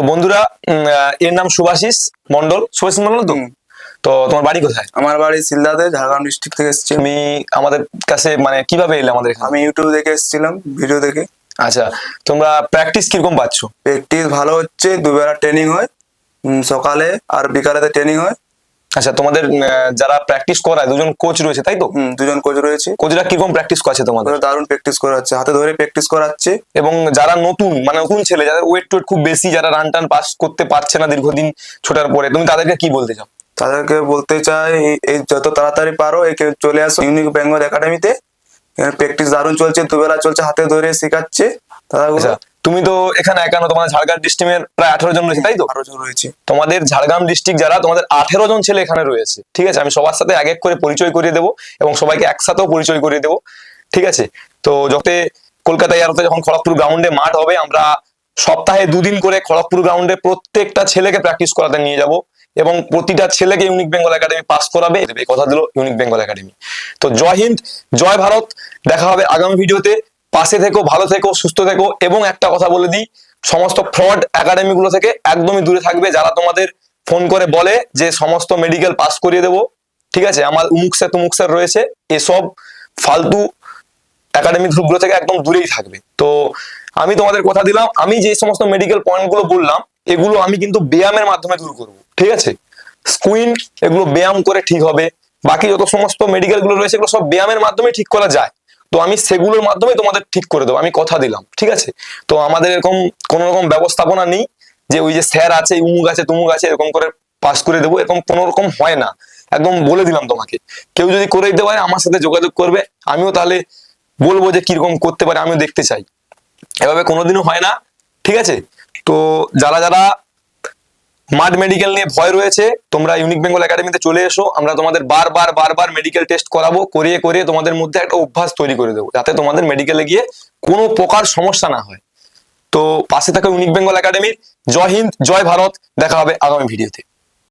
তো বন্ধুরা এর নাম সুভাষিস মন্ডল সুভাষিস মন্ডল তো? তো তোমার বাড়ি কোথায়? আমার বাড়ি সিলদাতে ঝাড়গ্রাম ডিস্ট্রিক্ট থেকে এসেছি। আমি আমাদের কাছে মানে কীভাবে এলে আমাদের আমি ইউটিউব দেখে এসেছিলাম ভিডিও দেখে। আচ্ছা তোমরা প্র্যাকটিস কীরকম পাচ্ছ? প্র্যাকটিস ভালো হচ্ছে দুবেলা ট্রেনিং হয়। সকালে আর বিকালেতে ট্রেনিং হয়। আচ্ছা তোমাদের যারা প্র্যাকটিস করায় দুজন কোচ রয়েছে তাই তো? দুজন কোচ রয়েছে। কোচরা কীরকম প্র্যাকটিস করছে তোমাদের? দারুণ প্র্যাকটিস করাচ্ছে হাতে ধরে প্র্যাকটিস করাচ্ছে। এবং যারা নতুন মানে নতুন ছেলে যাদের ওয়েট টোয়েট খুব বেশি যারা রান টান পাস করতে পারছে না দীর্ঘদিন ছোটার পরে তুমি তাদেরকে কি বলতে চাও? তাদেরকে বলতে চাই এই- যত তাড়াতাড়ি পারো একে চলে আসো ইউনিক বেঙ্গল একাডেমিতে প্র্যাকটিস দারুণ চলছে দুবেলা চলছে হাতে ধরে শেখাচ্ছে। আচ্ছা তুমি তো এখানে একানো তোমাদের ঝাড়গ্রাম ডিস্ট্রিক্টের প্রায় আঠারো জন রয়েছে তাই তো? আঠারো জন রয়েছে। তোমাদের ঝাড়গ্রাম ডিস্ট্রিক্ট যারা তোমাদের আঠেরো জন ছেলে এখানে রয়েছে ঠিক আছে? আমি সবার সাথে এক এক করে পরিচয় করিয়ে দেবো এবং সবাইকে একসাথেও পরিচয় করিয়ে দেবো ঠিক আছে? তো যতে কলকাতা এয়ারতে যখন খড়গপুর গ্রাউন্ডে মাঠ হবে আমরা সপ্তাহে দুদিন করে খড়গপুর গ্রাউন্ডে প্রত্যেকটা ছেলেকে প্র্যাকটিস করাতে নিয়ে যাব এবং প্রতিটা ছেলেকে ইউনিক বেঙ্গল একাডেমি পাস করাবে এই কথা দিল ইউনিক বেঙ্গল একাডেমি তো জয় হিন্দ জয় ভারত দেখা হবে আগামী ভিডিওতে পাশে থেকো, ভালো থেকো, সুস্থ থেকো এবং একটা কথা বলে দিই, সমস্ত ফ্রড একাডেমি গুলো থেকে একদমই দূরে থাকবে যারা তোমাদের ফোন করে বলে যে সমস্ত মেডিকেল পাস করিয়ে দেবো, ঠিক আছে? আমার উমুক স্যার তুমুক স্যার রয়েছে, এসব ফালতু একাডেমি গ্রুপগুলো থেকে একদম দূরেই থাকবে। তো আমি তোমাদের কথা দিলাম, আমি যে সমস্ত মেডিকেল পয়েন্টগুলো বললাম, এগুলো আমি কিন্তু ব্যায়ামের মাধ্যমে দূর করব, ঠিক আছে? স্কুইন এগুলো ব্যায়াম করে ঠিক হবে, বাকি যত সমস্ত মেডিকেলগুলো রয়েছে এগুলো সব ব্যায়ামের মাধ্যমে ঠিক করা যায়। তো আমি সেগুলোর মাধ্যমে তোমাদের ঠিক করে দেবো, আমি কথা দিলাম, ঠিক আছে? তো আমাদের এরকম কোনো রকম ব্যবস্থাপনা নেই যে ওই যে স্যার আছে, উমুক আছে, তুমুক আছে, এরকম করে পাস করে দেবো, এরকম কোনো রকম হয় না। একদম বলে দিলাম তোমাকে। কেউ যদি করে দিতে পারে, আমার সাথে যোগাযোগ করবে, আমিও তাহলে বলব যে কীরকম করতে পারে, আমিও দেখতে চাই। এভাবে কোনোদিনও হয় না, ঠিক আছে? তো যারা যারা মাড মেডিকেল নিয়ে ভয় রয়েছে। তোমরা ইউনিক বেঙ্গল একাডেমিতে চলে এসো। আমরা তোমাদের বারবার বারবার মেডিকেল টেস্ট করাবো, করিয়ে করিয়ে তোমাদের মধ্যে একটা অভ্যাস তৈরি করে দেবো, যাতে তোমাদের মেডিকেলে গিয়ে কোনো প্রকার সমস্যা না হয়। তো পাশে থাকা ইউনিক বেঙ্গল একাডেমির জয় হিন্দ, জয় ভারত। দেখা হবে আগামী ভিডিওতে